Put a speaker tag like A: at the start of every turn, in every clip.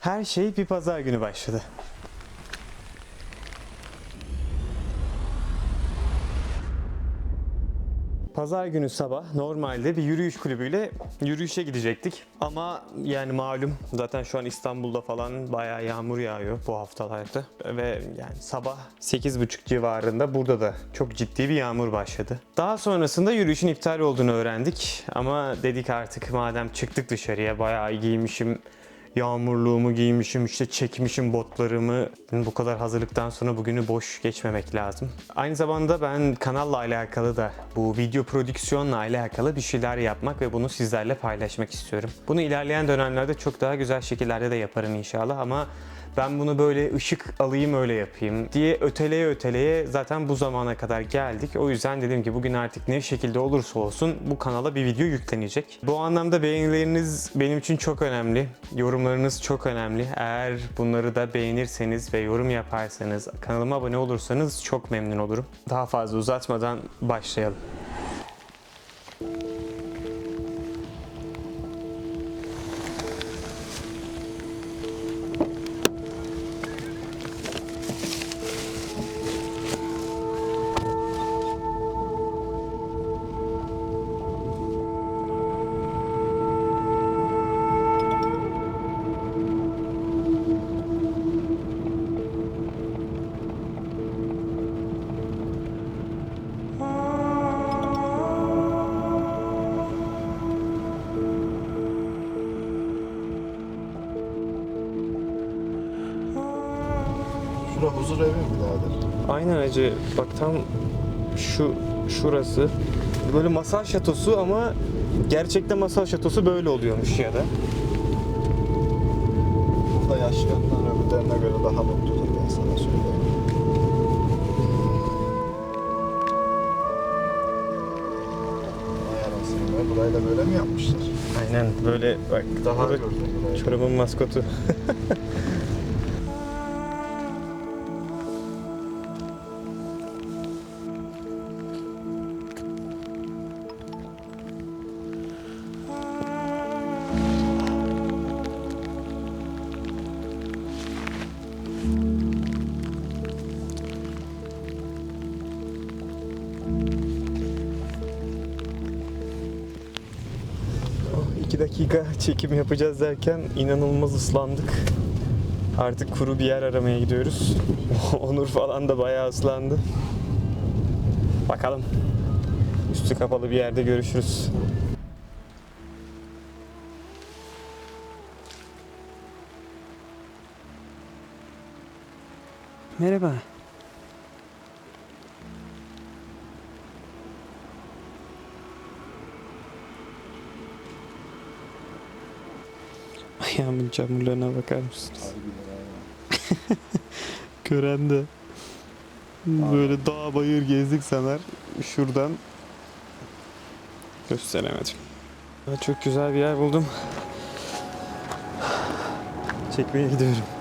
A: Her şey bir pazar günü başladı. Pazar günü sabah normalde bir yürüyüş kulübüyle yürüyüşe gidecektik. Ama yani malum zaten şu an İstanbul'da falan bayağı yağmur yağıyor bu haftalarda. Ve yani sabah 8.30 civarında burada da çok ciddi bir yağmur başladı. Daha sonrasında yürüyüşün iptal olduğunu öğrendik. Ama dedik artık madem çıktık dışarıya bayağı giymişim yağmurluğumu giymişim, işte çekmişim botlarımı. Bu kadar hazırlıktan sonra bugünü boş geçmemek lazım. Aynı zamanda ben kanalla alakalı da bu video prodüksiyonla alakalı bir şeyler yapmak ve bunu sizlerle paylaşmak istiyorum. Bunu ilerleyen dönemlerde çok daha güzel şekillerde de yaparım inşallah ama ben bunu böyle ışık alayım öyle yapayım diye öteleye öteleye zaten bu zamana kadar geldik. O yüzden dedim ki bugün artık ne şekilde olursa olsun bu kanala bir video yüklenecek. Bu anlamda beğenileriniz benim için çok önemli. Yorumlarınız çok önemli. Eğer bunları da beğenirseniz ve yorum yaparsanız, kanalıma abone olursanız çok memnun olurum. Daha fazla uzatmadan başlayalım.
B: Huzur evi mi birader?
A: Aynen acı. Bak tam şu şurası. Böyle masal şatosu ama gerçekten masal şatosu böyle oluyormuş ya da.
B: Burada yaşayanlar öbürlerine göre daha mutludur ben sana söyleyeyim. Vay anasını be, burayı da böyle mi yapmışlar?
A: Aynen böyle bak
B: Daha
A: burada
B: gördüm burayı.
A: Çorum'un maskotu. Oh, İki dakika çekim yapacağız derken inanılmaz ıslandık. Artık kuru bir yer aramaya gidiyoruz. Onur falan da bayağı ıslandı. Bakalım. Üstü kapalı bir yerde görüşürüz. Merhaba. Ayağımın çamurlarına bakar mısınız? Gören de böyle dağ bayır gezdik sanar. Şuradan gösteremedim. Çok güzel bir yer buldum. Çekmeye gidiyorum.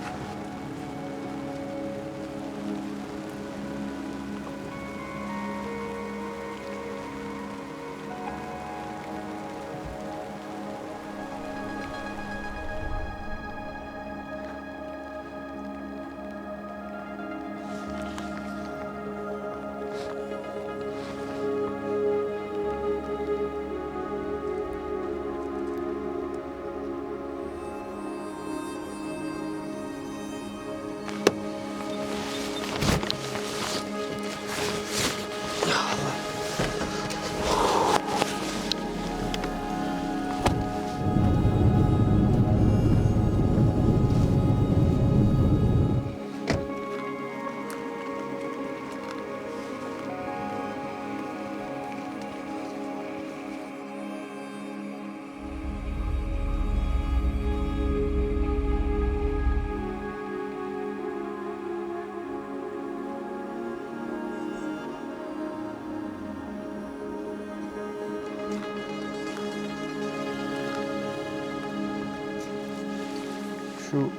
A: Şu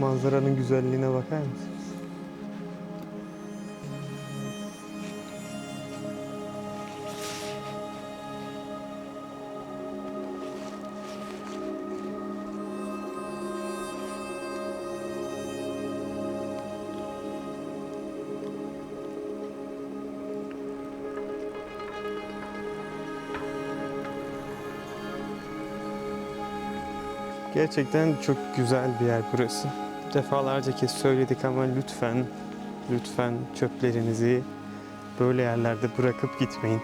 A: manzaranın güzelliğine bakar mısınız? Gerçekten çok güzel bir yer burası. Defalarca kez söyledik ama lütfen, lütfen çöplerinizi böyle yerlerde bırakıp gitmeyin.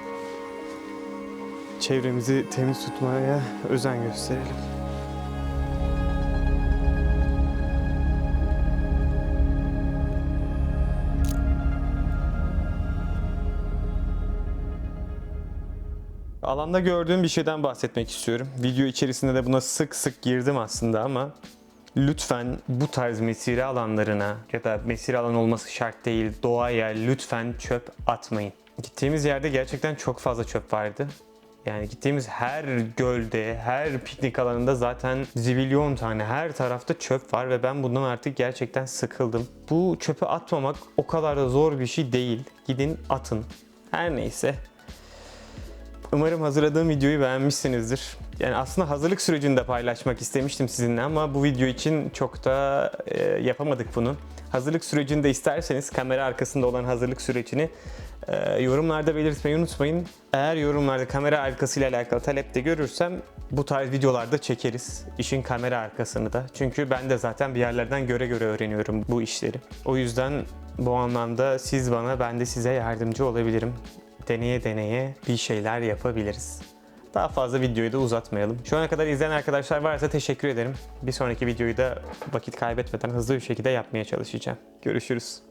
A: Çevremizi temiz tutmaya özen gösterelim. Alanda gördüğüm bir şeyden bahsetmek istiyorum. Video içerisinde de buna sık sık girdim aslında ama lütfen bu tarz mesire alanlarına ya da mesire alan olması şart değil doğaya lütfen çöp atmayın. Gittiğimiz yerde gerçekten çok fazla çöp vardı. Yani gittiğimiz her gölde, her piknik alanında zaten zibilyon tane her tarafta çöp var ve ben bundan artık gerçekten sıkıldım. Bu çöpü atmamak o kadar da zor bir şey değil. Gidin atın. Her neyse. Umarım hazırladığım videoyu beğenmişsinizdir. Yani aslında hazırlık sürecini de paylaşmak istemiştim sizinle ama bu video için çok da e, yapamadık bunu. Hazırlık sürecini de isterseniz kamera arkasında olan hazırlık sürecini e, yorumlarda belirtmeyi unutmayın. Eğer yorumlarda kamera arkasıyla alakalı talep de görürsem bu tarz videolarda çekeriz. İşin kamera arkasını da. Çünkü ben de zaten bir yerlerden göre göre öğreniyorum bu işleri. O yüzden bu anlamda siz bana ben de size yardımcı olabilirim deneye deneye bir şeyler yapabiliriz. Daha fazla videoyu da uzatmayalım. Şu ana kadar izleyen arkadaşlar varsa teşekkür ederim. Bir sonraki videoyu da vakit kaybetmeden hızlı bir şekilde yapmaya çalışacağım. Görüşürüz.